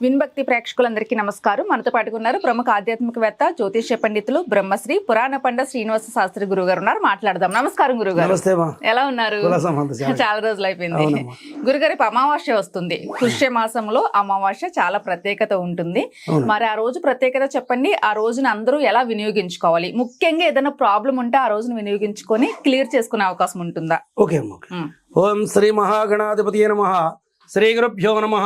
విన్భక్తి ప్రేక్షకులందరికీ నమస్కారం. మనతో పాటుగా ఉన్నారు ప్రముఖ ఆధ్యాత్మికవేత్త జ్యోతిష్య పండితులు బ్రహ్మశ్రీ పురాణ పండ శ్రీనివాస శాస్త్రి గురువు గారు ఉన్నారు. మాట్లాడదాం. నమస్కారం గురుగారు. ఎలా ఉన్నారు? చాలా. రోజులు అయిపోయింది. గురుగారు అమావాస్య వస్తుంది. పుష్య మాసంలో అమావాస్య చాలా ప్రత్యేకత ఉంటుంది. మరి ఆ రోజు ప్రత్యేకత చెప్పండి. ఆ రోజున అందరూ ఎలా వినియోగించుకోవాలి? ముఖ్యంగా ఏదైనా ప్రాబ్లం ఉంటే ఆ రోజున వినియోగించుకొని క్లియర్ చేసుకునే అవకాశం ఉంటుందా? ఓకే. ఓం శ్రీ మహాగణాధిపతి నమ. శ్రీ గురుభ్యో నమ.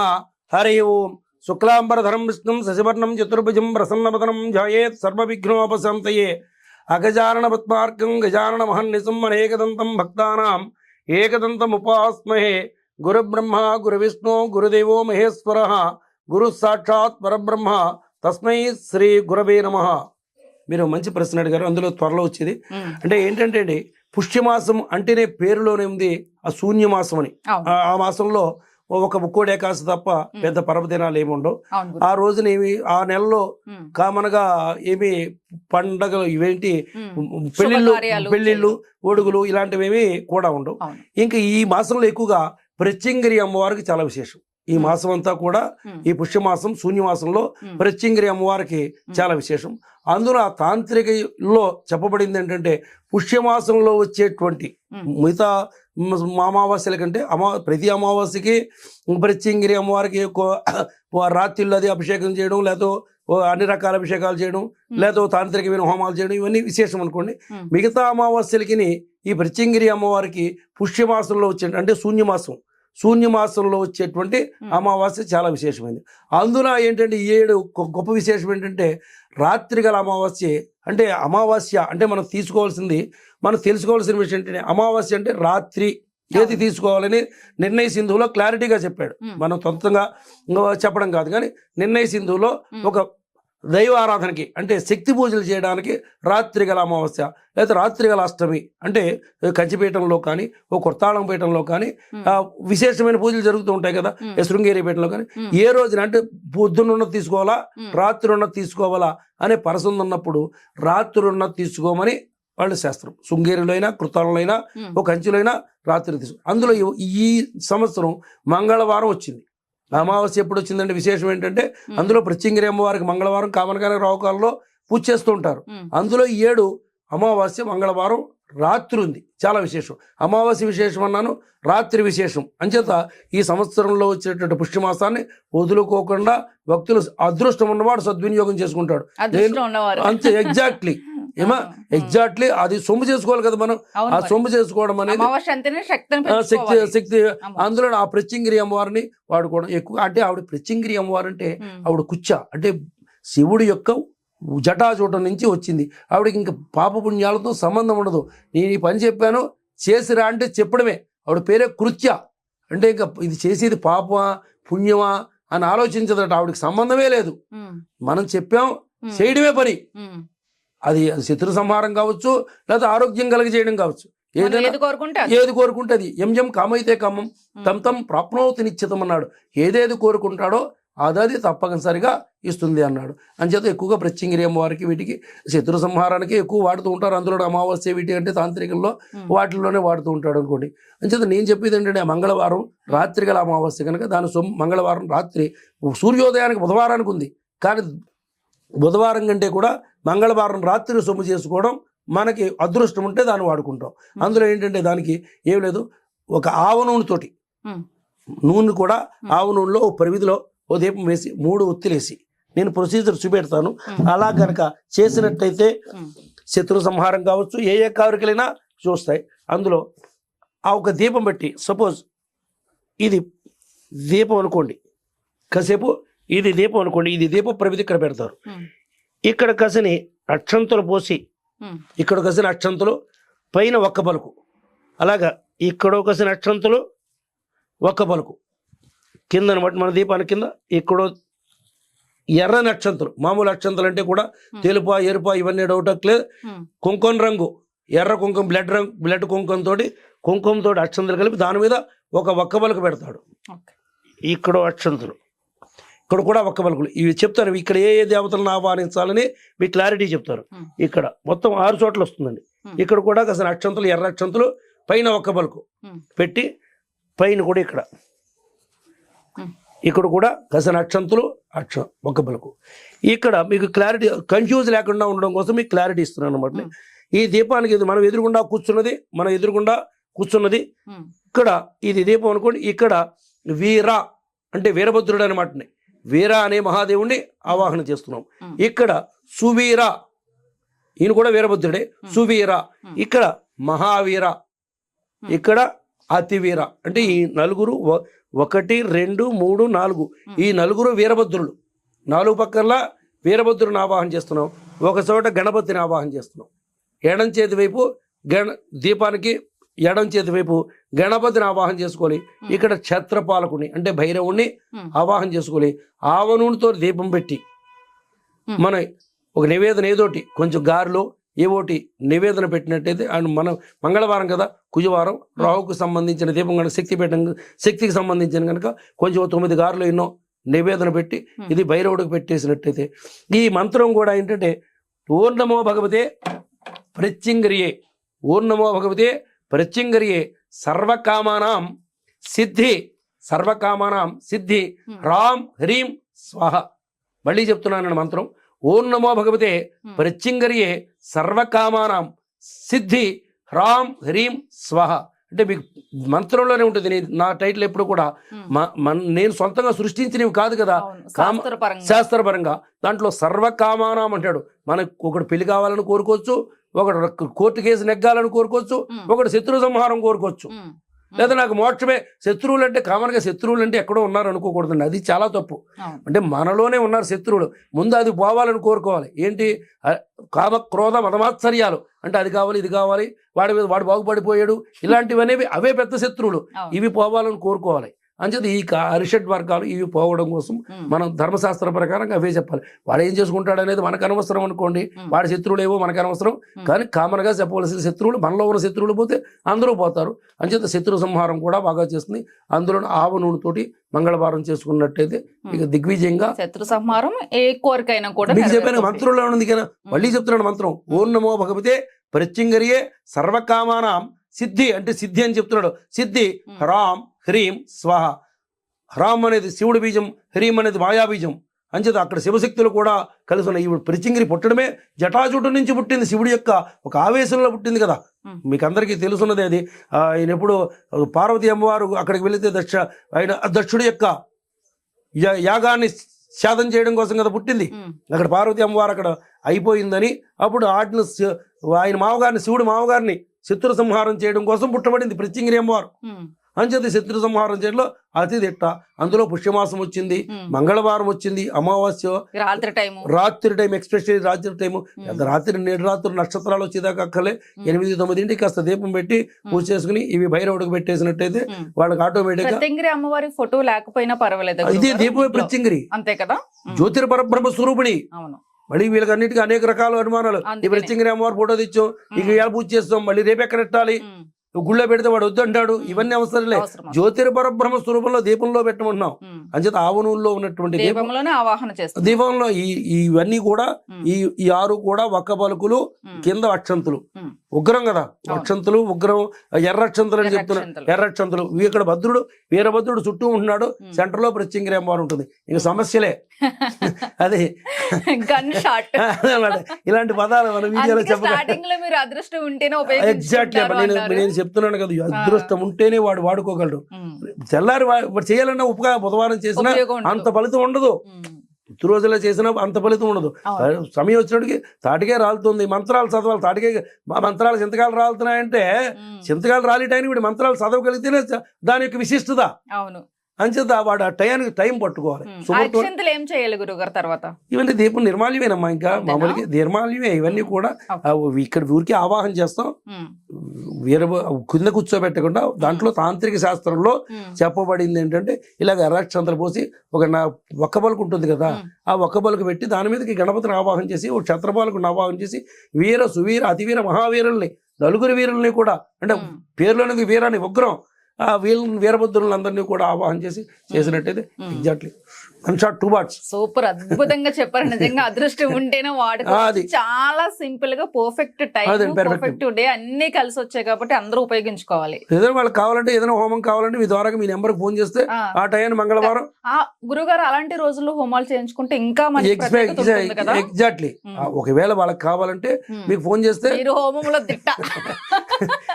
హరి ఓం. శుక్లాంబరధరం విష్ణుం శశివర్ణం చతుర్భుజం ప్రసన్నవదనం ధ్యాయేత్ సర్వవిఘ్నోపశాంతయే. అగజానన పద్మార్కం గజానన మహన్నిసం అనేకదంతం భక్తానాం ఏకదంతం ఉపాస్మహే గురుబ్రహ్మ గురువిష్ణు గురుదేవో మహేశ్వర. గురు సాక్షాత్ పరబ్రహ్మ. తస్మై శ్రీ గురవే నమ. మీరు మంచి ప్రశ్న అడిగారు అందులో త్వరలో వచ్చేది. అంటే ఏంటంటే అండి పుష్యమాసం అంటేనే పేరులోనే ఉంది ఆ శూన్యమాసం అని. ఆ మాసంలో ఒక ముక్కోడి ఏకాశి తప్ప పెద్ద పర్వదినాలు ఏమి ఉండవు. ఆ రోజున ఏమి ఆ నెలలో ఉమ్. కామన్గా ఏమి పండగలు ఇవేంటి శుభకార్యాలు పెళ్ళిళ్ళు ఒడుగులు ఇలాంటివి ఏమి కూడా ఉండవు. ఇంకా ఈ మాసంలో ఎక్కువగా ప్రత్యంగిరి అమ్మవారికి చాలా విశేషం. ఈ. మాసం అంతా కూడా. ఈ పుష్యమాసం శూన్యమాసంలో. ప్రత్యంగిరి అమ్మవారికి చాలా విశేషం అందులో ఆ తాంత్రికలో చెప్పబడింది ఏంటంటే పుష్యమాసంలో వచ్చేటువంటి. మిగతా అమావాస్యల కంటే అమా ప్రతి అమావాస్యకి ప్రత్యంగిరి అమ్మవారికి రాత్రిళ్ళు అది అభిషేకం చేయడం లేదో అన్ని రకాల అభిషేకాలు చేయడం లేదో తాంత్రికమైన హోమాలు చేయడం ఇవన్నీ విశేషం అనుకోండి. మిగతా అమావాస్యలకి ఈ ప్రత్యంగిరి అమ్మవారికి పుష్యమాసంలో వచ్చే అంటే శూన్యమాసం శూన్యమాసంలో వచ్చేటువంటి. అమావాస్య చాలా విశేషమైనది అందున ఏంటంటే ఈ ఏడు గొప్ప విశేషం ఏంటంటే రాత్రి గల అమావాస్య అంటే అమావాస్య అంటే మనం తీసుకోవాల్సింది మనం తెలుసుకోవాల్సిన విషయం ఏంటంటే అమావాస్య అంటే రాత్రి ఏది తీసుకోవాలని నిర్ణయ సింధువులో క్లారిటీగా చెప్పాడు. మనం సొంతంగా చెప్పడం కాదు కానీ నిర్ణయ సింధువులో. ఒక దైవ ఆరాధనకి అంటే శక్తి పూజలు చేయడానికి రాత్రి గల అమావాస్య లేదా రాత్రి గల అష్టమి అంటే కంచిపీఠంలో కానీ ఓ కొత్తాళం పీఠంలో కానీ విశేషమైన పూజలు జరుగుతూ ఉంటాయి కదా ఉమ్. ఏ శృంగేరి పీఠంలో కానీ. ఏ రోజున అంటే పొద్దున్న తీసుకోవాలా. రాత్రి ఉన్నది తీసుకోవాలా అనే పరసంది ఉన్నప్పుడు రాత్రి ఉన్నది తీసుకోమని వాళ్ళు శాస్త్రం శృంగేరిలో అయినా కృతాలలో అయినా. ఒక కంచిలో అయినా రాత్రి తీసుకో అందులో ఈ సంవత్సరం మంగళవారం వచ్చింది అమావాస్య ఎప్పుడు వచ్చిందంటే విశేషం ఏంటంటే. అందులో ప్రత్యంగిరి అమ్మవారికి మంగళవారం కామనగానే రావుకాలంలో పూజ చేస్తూ ఉంటారు. అందులో ఈ ఏడు అమావాస్య మంగళవారం రాత్రి ఉంది. చాలా విశేషం. అమావాస్య విశేషం అన్నాను రాత్రి విశేషం. అంచేత ఈ సంవత్సరంలో వచ్చేటటువంటి పుష్యమాసాన్ని వదులుకోకుండా భక్తులు అదృష్టం ఉన్నవాడు సద్వినియోగం చేసుకుంటాడు. అంతే ఎగ్జాక్ట్లీ ఏమా? ఎగ్జాక్ట్లీ అది సొమ్ము చేసుకోవాలి కదా మనం. ఆ. సొమ్ము చేసుకోవడం అనేది శక్తి. శక్తి. అందులో ఆ ప్రత్యంగిరి అమ్మవారిని వాడుకోవడం ఎక్కువ. అంటే ఆవిడ ప్రత్యంగిరి అమ్మవారు అంటే ఉమ్. ఆవిడ కుచ్చ. అంటే శివుడి యొక్క జటాజూటం నుంచి వచ్చింది. ఆవిడకి ఇంకా పాపపుణ్యాలతో సంబంధం ఉండదు. నేను ఈ పని చెప్పాను. చేసిరా అంటే చెప్పడమే. ఆవిడ పేరే కృత్య. అంటే ఇంకా ఇది చేసేది పాపమా పుణ్యమా అని ఆలోచించదట. ఆవిడకి సంబంధమే లేదు. ఉమ్. మనం చెప్పాం. చేయడమే పని. అది శత్రు సంహారం కావచ్చు లేదా ఆరోగ్యం కలిగజేయడం కావచ్చు. ఏదైనా ఏది కోరుకుంటే అది. ఏది కోరుకుంటుంది? ఎం ఎం కామైతే ఉమ్. తమ్ తమ్ ప్రాప్నోతి నిశ్చితం అన్నాడు ఏదేది కోరుకుంటాడో అదది తప్పనిసరిగా ఇస్తుంది అన్నాడు. అంచేత ఎక్కువగా ప్రత్యంగిరి అమ్మవారికి వీటికి శత్రు సంహారానికి ఎక్కువ వాడుతూ ఉంటారు. అందులో అమావాస్య వీటి అంటే తాంత్రికంలో. వాటిల్లోనే వాడుతూ ఉంటాడు అనుకోండి. అంచేత నేను చెప్పేది ఏంటంటే మంగళవారం రాత్రి గల అమావాస్య కనుక దాని సొమ్ మంగళవారం రాత్రి సూర్యోదయానికి బుధవారానికి ఉంది. కానీ బుధవారం కంటే కూడా మంగళవారం రాత్రి సొమ్ము చేసుకోవడం మనకి అదృష్టం ఉంటే దాన్ని వాడుకుంటాం అందులో ఏంటంటే దానికి ఏం లేదు ఒక ఆవ నూనెతోటి. నూనె కూడా ఆవ నూనెలో ఓ పరిమితిలో ఓ దీపం వేసి మూడు ఒత్తిలేసి నేను ప్రొసీజర్ చూపెడతాను. అలా కనుక చేసినట్టయితే. శత్రు సంహారం కావచ్చు ఏ ఏ కారికలైనా చూస్తాయి అందులో ఆ ఒక దీపం పెట్టి సపోజ్ ఇది దీపం అనుకోండి కాసేపు ఇది దీపం అనుకోండి ఇది దీప ప్రమిది ఇక్కడ పెడతారు. ఇక్కడ కసిని అక్షంతలు పోసి. ఇక్కడ కసిన అక్షంతలు పైన ఒక్క పలుకు అలాగా ఇక్కడ కసిన అక్షంతలు ఒక్క పలుకు కింద అనమాట మన దీపానికి కింద ఇక్కడ ఎర్రని అక్షంతలు మామూలు అక్షంతలు అంటే కూడా తెలుపా ఎరుపా ఇవన్నీ డౌట్ లేదు. కుంకుమ రంగు ఎర్ర కుంకుమ బ్లడ్ రంగు బ్లడ్ కుంకుమతో కుంకుమతో అక్షంతలు కలిపి దాని మీద ఒక ఒక్క పలుకు పెడతాడు. ఇక్కడ అక్షంతలు ఇక్కడ కూడా ఒక్క పలుకులు ఇవి చెప్తారు ఇక్కడ ఏ ఏ దేవతలను ఆహ్వానించాలని మీ క్లారిటీ చెప్తారు. ఇక్కడ మొత్తం ఆరు చోట్ల వస్తుందండి. ఇక్కడ కూడా కాసిన అక్షంతలు ఎర్ర అక్షంతలు పైన ఒక్క పలుకు. పెట్టి పైన కూడా ఇక్కడ. ఇక్కడ కూడా కాసిన అక్షంతలు అక్షరం ఒక్క పలుకు ఇక్కడ మీకు క్లారిటీ కన్ఫ్యూజ్ లేకుండా ఉండడం కోసం మీకు క్లారిటీ ఇస్తున్నాను అనమాట. ఈ దీపానికి ఇది మనం ఎదురుగుండా కూర్చున్నది మనం ఎదురుగుండా కూర్చున్నది ఇక్కడ ఇది దీపం అనుకోండి ఇక్కడ వీర అంటే వీరభద్రుడు అనమాట వీర అనే మహాదేవుణ్ణి ఆవాహన చేస్తున్నాం. ఇక్కడ సువీర ఈయన కూడా వీరభద్రుడే. సువీర. ఇక్కడ మహావీర. ఇక్కడ అతివీర అంటే ఈ నలుగురు ఒకటి రెండు మూడు నాలుగు. ఈ నలుగురు వీరభద్రులు నాలుగు పక్కల వీరభద్రుని ఆవాహన చేస్తున్నాం ఒక చోట గణపతిని ఆవాహన చేస్తున్నాం ఎడం చేతి వైపు గణ దీపానికి ఎడం చేతి వైపు గణపతిని ఆవాహన చేసుకొని. ఇక్కడ క్షత్రపాలకుని అంటే భైరవుణ్ణి ఆవాహన చేసుకొని ఆవనూనితో దీపం పెట్టి. మన ఒక నివేదన ఏదోటి కొంచెం గారెలో ఏవోటి నివేదన పెట్టినట్టయితే అండ్ మనం మంగళవారం కదా కుజవారం రాహుకు సంబంధించిన దీపం కనుక శక్తి పెట్టం శక్తికి సంబంధించిన కనుక కొంచెం తొమ్మిది గారెలు ఎన్నో నివేదన పెట్టి. ఇది భైరవుడికి పెట్టేసినట్టయితే ఈ మంత్రం కూడా ఏంటంటే ఓర్ణమో భగవతే ప్రత్యంగరియే ఓర్ణమో భగవతే ప్రత్యంగరియే సర్వకామానాం సిద్ధి సర్వకామానాం సిద్ధి రామ్ హ్రీం స్వాహ. మళ్ళీ చెప్తున్నాను మంత్రం. ఓం నమో భగవతే ప్రత్యంగరియే సర్వకామానాం సిద్ధి హ్రాం హ్రీం స్వాహ. అంటే మీకు మంత్రంలోనే ఉంటుంది. నీ- టైటిల్ ఎప్పుడు కూడా నేను సొంతంగా సృష్టించినవి కాదు కదా. శాస్త్రపరంగా. శాస్త్రపరంగా. దాంట్లో సర్వకామానాం అంటాడు. మనకు ఒకడు పెళ్ళి కావాలని కోరుకోవచ్చు. ఒకడు కోర్టు కేసు నెగ్గాలని కోరుకోవచ్చు ఒకడు శత్రు సంహారం కోరుకోవచ్చు. లేదా నాకు మోక్షమే శత్రువులు అంటే కామన్గా శత్రువులు అంటే ఎక్కడో ఉన్నారు అనుకోకూడదండి అది చాలా తప్పు. అంటే మనలోనే ఉన్నారు శత్రువులు. ముందు అది పోవాలని కోరుకోవాలి. ఏంటి? కామ క్రోధ మతమాత్సర్యాలు అంటే అది కావాలి ఇది కావాలి వాడి మీద వాడు బాగుపడిపోయాడు. ఇలాంటివనేవి అవే పెద్ద శత్రువులు. ఇవి పోవాలని కోరుకోవాలి. అంచేది ఈ అరిషడ్ వర్గాలు ఇవి పోవడం కోసం మనం ధర్మశాస్త్ర ప్రకారంగా అవే చెప్పాలి. వాడు ఏం చేసుకుంటాడు అనేది మనకు అనవసరం అనుకోండి. వాడి శత్రువులు ఏవో మనకు అనవసరం. కానీ కామన్గా చెప్పవలసిన శత్రువులు మనలో ఉన్న శత్రువులు పోతే అందరూ పోతారు. అంచేత శత్రు సంహారం కూడా బాగా చేస్తుంది. అందులో ఆవ నూనెతోటి మంగళవారం చేసుకున్నట్టయితే ఇక దిగ్విజయంగా శత్రు సంహారం ఏ కోరికైనా కూడా మీకు చెప్పాను నెరవేరుతుంది. మంత్రంలో ఉంది కదా మళ్ళీ చెప్తున్నాడు మంత్రం. ఓం నమో భగవతే ప్రత్యంగరియే సర్వకామానాం సిద్ధి అంటే సిద్ధి అని చెప్తున్నాడు. సిద్ధి ఉమ్, హ్రాం స్వాహ. హ్రాం అనేది శివుడి బీజం హ్రీం అనేది మాయా బీజం అంచేత అక్కడ శివశక్తులు కూడా కలిసి ఉన్నాయి ఇప్పుడు ప్రత్యంగిరి పుట్టడమే జటాజుటు నుంచి పుట్టింది శివుడి యొక్క ఒక ఆవేశంలో పుట్టింది కదా. మీకు అందరికీ తెలుసున్నది అది. ఆయన ఎప్పుడు పార్వతి అమ్మవారు అక్కడికి వెళితే దక్ష ఆయన దక్షుడి యొక్క యాగాన్ని శాదం చేయడం కోసం కదా పుట్టింది. అక్కడ పార్వతి అమ్మవారు అక్కడ అయిపోయిందని అప్పుడు ఆటిని ఆయన మామగారిని శివుడు మామగారిని శత్రు సంహారం చేయడం కోసం పుట్టబడింది ప్రత్యంగిరి అమ్మవారు. అంచేది శత్రు సంహారం చేయడంలో అతి దిట్ట అందులో పుష్యమాసం వచ్చింది. మంగళవారం వచ్చింది అమావాస్య రాత్రి టైము. రాత్రి టైం ఎక్స్పెషల్లీ రాత్రి టైం రాత్రి నేడు రాత్రి నక్షత్రాలు వచ్చేదాకా అక్కలే ఎనిమిది తొమ్మిదింటికి కాస్త దీపం పెట్టి పూజ చేసుకుని ఇవి భైరవుడికి పెట్టేసినట్టయితే. వాళ్ళకి ఆటోమేటిక్ ప్రత్యంగిరి అమ్మవారి ఫోటో లేకపోయినా పర్వాలేదు ఇదే. దీపమే ఇంట్లో. ప్రత్యంగిరి. అంతే కదా? జ్యోతిర్ పరబ్రహ్మ స్వరూపిణి. అవును. మళ్ళీ వీళ్ళకి అన్నిటికీ అనేక రకాల అనుమానాలు. ఈ. ప్రత్యంగిరి అమ్మవారు ఫోటో తెచ్చాం ఇక పూజ చేస్తాం మళ్ళీ రేపు ఎక్కడ పెట్టాలి? గుళ్ళో పెడితే వాడు వద్దు అంటాడు. ఇవన్నీ అవసరం లే. అవసరం అవసరం. జ్యోతిర్ పరబ్రహ్మ స్వరూపంలో దీపంలో పెట్టమన్నాం ఉమ్, అంచేత ఆవనూరులో ఉన్నటువంటి దీపంలో ఈ ఇవన్నీ కూడా ఈ ఈ ఆరు కూడా ఒక్క పలుకులు కింద అక్షంతులు. ఉగ్రం కదా. అక్షంతులు ఉగ్రం ఎర్రక్షంతులు అని చెప్తున్నా ఎర్రక్షంతలు. ఇక్కడ భద్రుడు వీరభద్రుడు చుట్టూ ఉంటున్నాడు. సెంటర్లో ప్రత్యంగిరి అమ్మవారు ఉంటుంది ఇక సమస్యలే. అదే. Gun shot. ఇలాంటి పదాలు మన వీడియోలో చెప్పగా స్టార్టింగ్లో మీరు అదృష్టం ఉంటేనే ఎగ్జాక్ట్లీ ఉపయోగించుకుంటారు నేను చెప్తున్నాను కదా అదృష్టం ఉంటేనే వాడు వాడుకోగలడు. తెల్లారి వాడు చేయాలన్నా ఉపగా బుధవారం చేసినా. అంత ఫలితం ఉండదు. ఉత్తు రోజుల్లో చేసినా అంత ఫలితం ఉండదు. సమయం వచ్చినప్పటికి తాటికే రాలుతుంది మంత్రాలు చదవాలి. తాటికే మంత్రాలు చింతకాలు రాలుతున్నాయంటే చింతకాలు రాలిటానికి వీడు మంత్రాలు చదవగలిగితేనే దాని యొక్క విశిష్టత. అవును. అంచేత వాడు ఆ టయానికి టైం పట్టుకోవాలి. ఏం చేయాలి గురుగారు తర్వాత? ఇవన్నీ దీపం నిర్మాల్యమేనమ్మా ఇంకా? మామూలుగా నిర్మాల్యమే ఇవన్నీ కూడా ఇక్కడ ఊరికి ఆవాహన చేస్తాం. వీర కింద కూర్చోబెట్టకుండా దాంట్లో తాంత్రిక శాస్త్రంలో చెప్పబడింది ఏంటంటే ఇలాగ ఎర్రక్షంతలు పోసి ఒక నా ఒక్క పలుకు ఉంటుంది కదా ఆ ఒక్క పలుకు పెట్టి దాని మీదకి గణపతిని ఆవాహన చేసి ఒక క్షత్రపాలకు ఆవాహన చేసి వీర సువీర అతివీర మహావీరుల్ని నలుగురు వీరుల్ని కూడా అంటే ఉమ్, పేర్లోనిది వీరాని ఉగ్రం వీళ్ళని వీరభద్రులందరినీ కూడా ఆవాహన చేసి చేసినట్టయితే exactly. One shot two super అద్భుతంగా చెప్పారు. నిజంగా అదృష్టం ఉంటేనే అది. చాలా సింపుల్గా పర్ఫెక్ట్ టైం. పర్ఫెక్ట్ డే అన్ని కలిసి వచ్చాయి కాబట్టి అందరూ ఉపయోగించుకోవాలి. ఏదైనా వాళ్ళకి కావాలంటే ఏదైనా హోమం కావాలంటే మీ ద్వారా మీ నెంబర్కి ఫోన్ చేస్తే ఆ. టైం మంగళవారం ఆ గురుగారు అలాంటి రోజుల్లో హోమాలు చేయించుకుంటే ఇంకా ఎగ్జాక్ట్లీ ఒకవేళ వాళ్ళకి కావాలంటే. మీకు ఫోన్ చేస్తే మీరు హోమంలో తిట్ట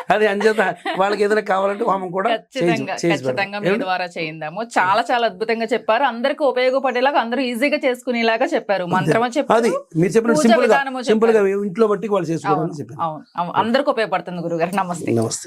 అది అంచేత వాళ్ళకి ఏదైనా కావాలంటే హోమం కూడా ఖచ్చితంగా. మీ ద్వారా చేయిందాము. చాలా చాలా అద్భుతంగా చెప్పారు. అందరికి ఉపయోగపడేలాగా అందరూ ఈజీగా చేసుకునేలాగా చెప్పారు. మంత్రమో అది చెప్పారు మీరు చెప్పిన సింపుల్గా సింపుల్గా చెప్పారు. ఇంట్లో బట్టి వాళ్ళు చేసుకోవాలని అవును అవును. అందరికి ఉపయోగపడుతుంది గురుగారు. నమస్తే. నమస్తే.